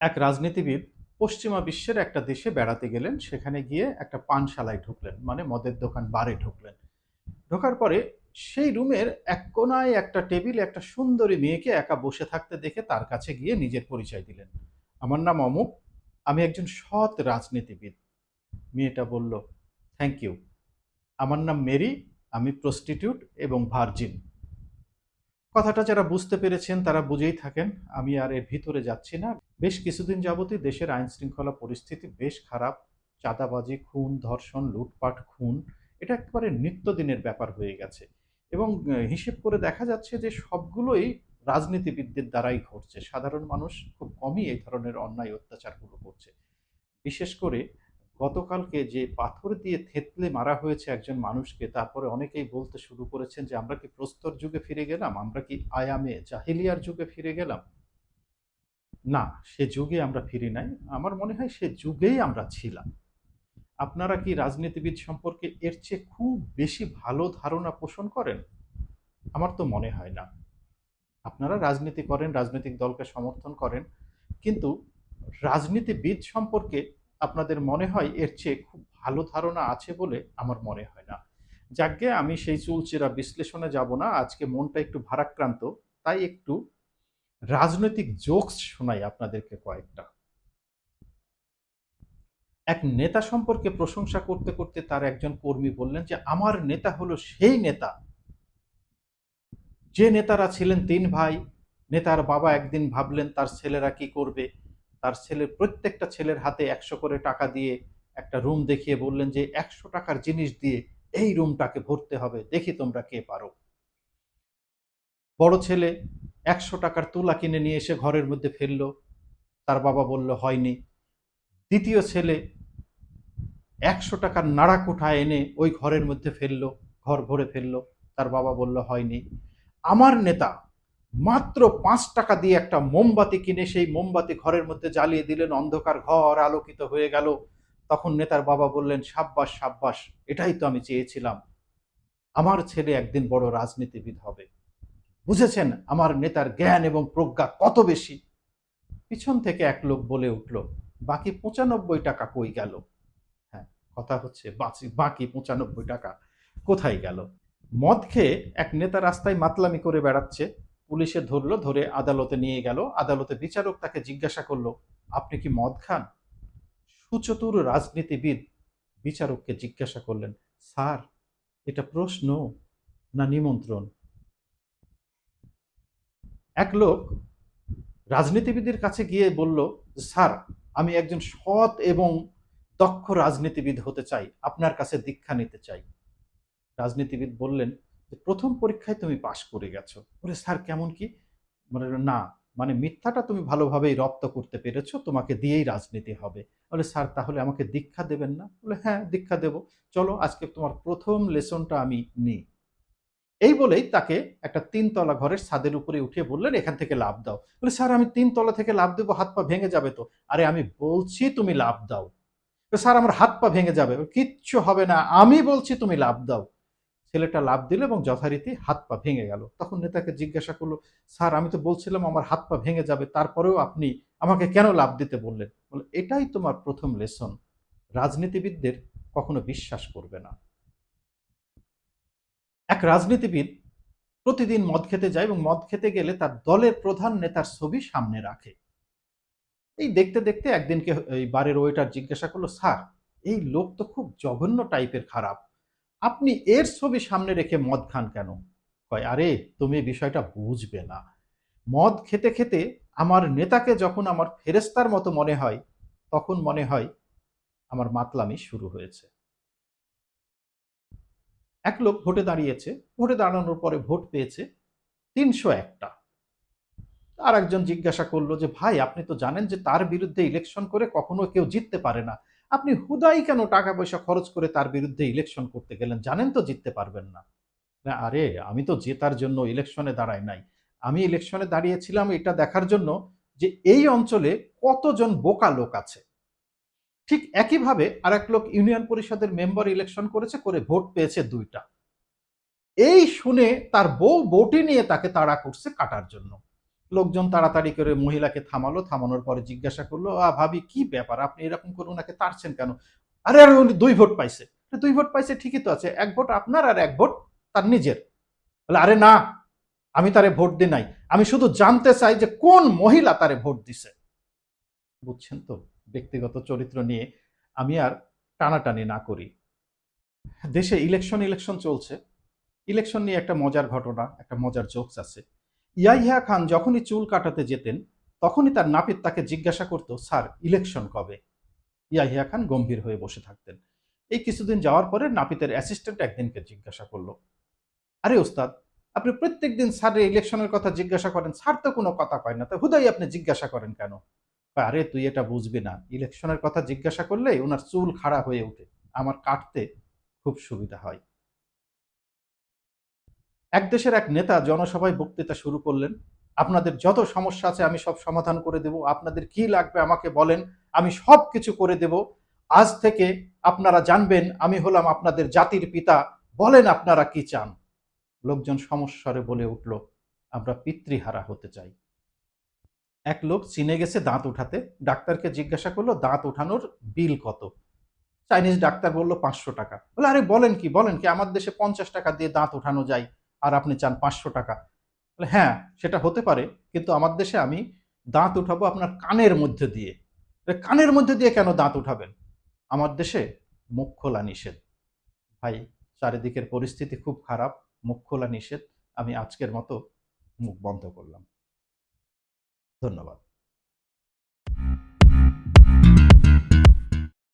এক রাজনীতিবিদ পশ্চিমা বিশ্বের একটা দেশে বেড়াতে গেলেন, সেখানে গিয়ে একটা পানশালায় ঢুকলেন মানে মদের দোকান বারে ঢুকলেন। ঢোকার পরে সেই রুমের এক কোনায় একটা টেবিলে একটা সুন্দরী মেয়েকে একা বসে থাকতে দেখে তার কাছে গিয়ে নিজের পরিচয় দিলেন। আমার নাম অমুক, আমি একজন সৎ রাজনীতিবিদ। মেয়েটা বলল থ্যাংক ইউ আমার নাম মেরি, আমি প্রস্টিটিউট এবং ভার্জিন। কথাটা যারা বুঝতে পেরেছেন তারা বুঝেই থাকেন, আমি আর এর ভিতরে যাচ্ছি না। বেশ কিছুদিন যাবতই দেশের আইন শৃঙ্খলা পরিস্থিতি বেশ খারাপ। চাঁদাবাজি, খুন, ধর্ষণ, লুটপাট, খুন, এটা একেবারে নিত্যদিনের ব্যাপার হয়ে গেছে। এবং হিসেব করে দেখা যাচ্ছে যে সবগুলোই রাজনীতিবিদদের দ্বারাই ঘটছে। সাধারণ মানুষ খুব কমই এই ধরনের অন্যায় অত্যাচারগুলো করছে। বিশেষ করে গতকালকে যে পাথর দিয়ে থেতলে মারা হয়েছে একজন মানুষকে, তারপরে অনেকেই বলতে শুরু করেছেন যে, আমরা কি প্রস্তর যুগে ফিরে গেলাম? আমরা কি আয়ামে জাহিলিয়ার যুগে ফিরে গেলাম? না, সে যুগে আমরা ফিরি নাই। আমার মনে হয় সে যুগেই আমরা ছিলাম। আপনারা কি রাজনীতিবিদ সম্পর্কে এর চেয়ে খুব বেশি ভালো ধারণা পোষণ করেন? আমার তো মনে হয় না। আপনারা রাজনীতি করেন, রাজনৈতিক দলকে সমর্থন করেন, কিন্তু রাজনীতিবিদ সম্পর্কে আপনাদের মনে হয় এর চেয়ে খুব ভালো ধারণা আছে বলে আমার মনে হয় না। যাকে আমি সেই চুলচেরা বিশ্লেষণে যাব না। আজকে মনটা একটু ভারাক্রান্ত, তাই একটু রাজনৈতিক জোকস শোনাই আপনাদেরকে কয়েকটা। এক নেতা সম্পর্কে প্রশংসা করতে করতে তার একজন কর্মী বললেন যে, আমার নেতা হলো সেই নেতা। যে নেতারা ছিলেন তিন ভাই, নেতার বাবা একদিন ভাবলেন তার ছেলেরা কি করবে? তার ছেলের প্রত্যেকটা ছেলের হাতে একশো করে টাকা দিয়ে একটা রুম দেখিয়ে বললেন যে, একশো টাকার জিনিস দিয়ে এই রুমটাকে ভরতে হবে, দেখি তোমরা কে পারো। বড় ছেলে একশো টাকার তুলা কিনে নিয়ে এসে ঘরের মধ্যে ফেলল। তার বাবা বলল, হয়নি। দ্বিতীয় ছেলে একশো টাকার নাড়া কোঠা এনে ওই ঘরের মধ্যে ফেলল, ঘর ভরে ফেলল। তার বাবা বলল, হয়নি। আমার নেতা মাত্র পাঁচ টাকা দিয়ে একটা মোমবাতি কিনে সেই মোমবাতি ঘরের মধ্যে জ্বালিয়ে দিলেন, অন্ধকার ঘর আলোকিত হয়ে গেল। তখন নেতার বাবা বললেন, সাব্বাস সাব্বাস, এটাই তো আমি চেয়েছিলাম। আমার ছেলে একদিন বড় রাজনীতিবিদ হবে। বুঝেছেন আমার নেতার জ্ঞান এবং প্রজ্ঞা কত বেশি? পিছন থেকে এক লোক বলে উঠল, বাকি পঁচানব্বই টাকা কই গেল? হ্যাঁ কথা হচ্ছে বাকি বাকি পঁচানব্বই টাকা কোথায় গেল? মদ খেয়ে এক নেতা রাস্তায় মাতলামি করে বেড়াচ্ছে। পুলিশে ধরলো, ধরে আদালতে নিয়ে গেল। আদালতে বিচারক তাকে জিজ্ঞাসা করল, আপনি কি মদ খান? সুচতুর রাজনীতিবিদ বিচারককে জিজ্ঞাসা করলেন, স্যার, এটা প্রশ্ন না নিমন্ত্রণ? এক লোক রাজনীতিবিদের কাছে গিয়ে বলল, স্যার, আমি একজন সৎ এবং দক্ষ রাজনীতিবিদ হতে চাই, আপনার কাছে দীক্ষা নিতে চাই। রাজনীতিবিদ বললেন, যে প্রথম পরীক্ষায় তুমি পাশ করে গেছো। বলে, স্যার, কেমন কি? মানে না মানে মিথ্যাটা তুমি ভালোভাবেই রপ্ত করতে পেরেছ, তোমাকে দিয়েই রাজনীতি হবে। বলে, স্যার, তাহলে আমাকে দীক্ষা দেবেন না? বলে হ্যাঁ দীক্ষা দেব। চলো, আজকে তোমার প্রথম লেসনটা আমি নিই। এই বলেই তাকে একটা তিনতলা ঘরের ছাদের উপরে উঠিয়ে বললেন, এখান থেকে লাভ দাও। বলে, স্যার, আমি তিনতলা থেকে লাভ দেবো, হাত পা ভেঙে যাবে তো। আরে, আমি বলছি তুমি লাভ দাও। স্যার, আমার হাত পা ভেঙে যাবে। কিচ্ছু হবে না, আমি বলছি তুমি লাভ দাও। ছেলেটা লাভ দিল এবং যথারীতি হাত পা ভেঙে গেল। তখন নেতাকে জিজ্ঞাসা করল, স্যার, আমি তো বলছিলাম আমার হাত পা ভেঙে যাবে, তারপরেও আপনি আমাকে কেন লাভ দিতে বললেন? বলে, এটাই তোমার প্রথম লেসন। রাজনীতিবিদদের কখনো বিশ্বাস করবে না। এক রাজনীতিবিদ প্রতিদিন মদ খেতে যায় এবং মদ খেতে গেলে তার দলের প্রধান নেতার ছবি সামনে রাখে। এই দেখতে দেখতে একদিনকে এই বারের ওয়েটার জিজ্ঞাসা করল, স্যার, এই লোক তো খুব জঘন্য টাইপের খারাপ। আপনি এর ছবি সামনে রেখে মদ খান কেন? কয়, আরে, তুমি বিষয়টা বুঝবে না। মদ খেতে খেতে আমার নেতাকে যখন আমার ফেরেস্তার মতো মনে হয়, তখন মনে হয় আমার মাতলামি শুরু হয়েছে। এক লোক ভোটে দাঁড়িয়েছে, ভোটে দাঁড়ানোর পরে ভোট পেয়েছে তিনশো একটা। আর একজন জিজ্ঞাসা করল যে, ভাই, আপনি তো জানেন যে তার বিরুদ্ধে ইলেকশন করে কখনো কেউ জিততে পারে না। আপনি হুদাই কেন টাকা পয়সা খরচ করে তার বিরুদ্ধে ইলেকশন করতে গেলেন? জানেন তো জিততে পারবেন না। আরে, আমি তো জেতার জন্য ইলেকশনে দাঁড়াই নাই। আমি ইলেকশনে দাঁড়িয়েছিলাম এটা দেখার জন্য যে এই অঞ্চলে কতজন বোকা লোক আছে। ঠিক একইভাবে আর এক লোক ইউনিয়ন পরিষদের মেম্বার ইলেকশন করেছে, করে ভোট পেয়েছে দুইটা। এই শুনে তার বউ বউটি নিয়ে তাকে তাড়া করছে কাটার জন্য। লোকজন তাড়াতাড়ি করে মহিলাকে থামালো, থামানোর পরে জিজ্ঞাসা করল, আ, ভাবি, কি ব্যাপার? আপনি এরকম করে ওনাকে তাড়ছেন কেন? আরে আরে, উনি দুই ভোট পাইছে। দুই ভোট পাইছে, ঠিকই তো আছে। এক ভোট আপনার আর এক ভোট তার নিজের। বলে, আরে, না, আমি তারে ভোট দিই নাই। আমি শুধু জানতে চাই যে কোন মহিলা তারে ভোট দিছে। বুঝছেন তো? ব্যক্তিগত চরিত্র নিয়ে আমি আর টানাটানি না করি। দেশে ইলেকশন ইলেকশন চলছে। ইলেকশন নিয়ে একটা মজার ঘটনা, একটা মজার জোকস আছে। ইয়াহিয়া খান যখনই চুল কাটাতে যেতেন, তখনই তার নাপিত তাকে জিজ্ঞাসা করতো, স্যার ইলেকশন কবে? ইয়াহিয়া খান গম্ভীর হয়ে বসে থাকতেন। এই কিছুদিন যাওয়ার পরে নাপিতের অ্যাসিস্ট্যান্ট একদিনকে জিজ্ঞাসা করল, আরে ওস্তাদ, আপনি প্রত্যেক দিন স্যারের ইলেকশনের কথা জিজ্ঞাসা করেন, স্যার তো কোনো কথা কয় না। তো হুদাই আপনি জিজ্ঞাসা করেন কেন? আরে তুই এটা বুঝবি না। ইলেকশনের কথা জিজ্ঞাসা করলে ওনার চুল খাড়া হয়ে ওঠে। আমার কাটতে খুব সুবিধা হয়। এক দেশের এক নেতা জনসভায় বক্তৃতা শুরু করলেন, আপনাদের যত সমস্যা আছে আমি সব সমাধান করে দেব। আপনাদের কি লাগবে আমাকে বলেন, আমি সব কিছু করে দেব। আজ থেকে আপনারা জানবেন, আমি হলাম আপনাদের জাতির পিতা। বলেন আপনারা কি চান? লোকজন সমস্যারে বলে উঠল, আমরা পিতৃহারা হতে চাই। এক লোক চীনে গেছে দাঁত উঠাতে। ডাক্তারকে জিজ্ঞাসা করল, দাঁত উঠানোর বিল কত? চাইনিজ ডাক্তার বলল, পাঁচশো টাকা। বলে, আরে, বলেন কি বলেন কি, আমার দেশে পঞ্চাশ টাকা দিয়ে দাঁত উঠানো যায় আর আপনি চান পাঁচশো টাকা? বলে হ্যাঁ সেটা হতে পারে, কিন্তু আমার দেশে আমি দাঁত উঠাবো আপনার কানের মধ্যে দিয়ে। কানের মধ্যে দিয়ে কেন দাঁত উঠাবেন? আমার দেশে মুখ খোলা নিষেধ। ভাই, চারিদিকের পরিস্থিতি খুব খারাপ, মুখ খোলা নিষেধ। আমি আজকের মতো মুখ বন্ধ করলাম। ধন্যবাদ।